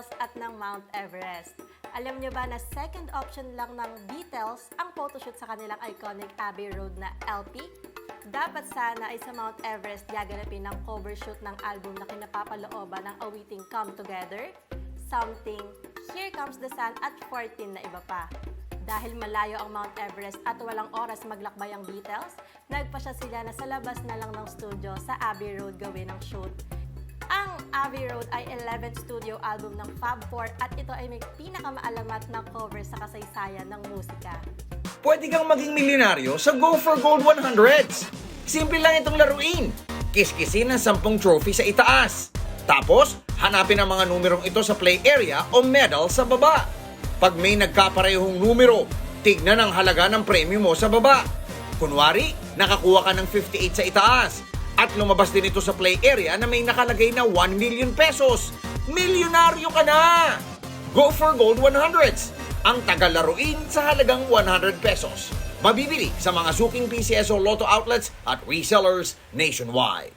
Beatles at ng Mount Everest. Alam niyo ba na second option lang ng Beatles ang photoshoot sa kanilang iconic Abbey Road na LP? Dapat sana ay sa Mount Everest gaganapin ang cover shoot ng album na kinapapalooban ng awiting Come Together, Something, Here Comes the Sun at 14 na iba pa. Dahil malayo ang Mount Everest at walang oras maglakbay ang Beatles, nagpasya sila na sa labas na lang ng studio sa Abbey Road gawin ang shoot. Ang Abbey Road ay 11th studio album ng Fab Four at ito ay may pinakamaalamat na cover sa kasaysayan ng musika. Pwede kang maging milyonaryo sa Go for Gold 100s. Simple lang itong laruin. Kiskisin ang 10 trophy sa itaas. Tapos, hanapin ang mga numerong ito sa play area o medal sa baba. Pag may nagkaparehong numero, tignan ang halaga ng premyo mo sa baba. Kunwari, nakakuha ka ng 58 sa itaas. At lumabas din ito sa play area na may nakalagay na 1 million pesos. Milyonaryo ka na! Go for Gold 100s. Ang tagalaruin sa halagang 100 pesos. Mabibili sa mga suking PCSO Lotto outlets at resellers nationwide.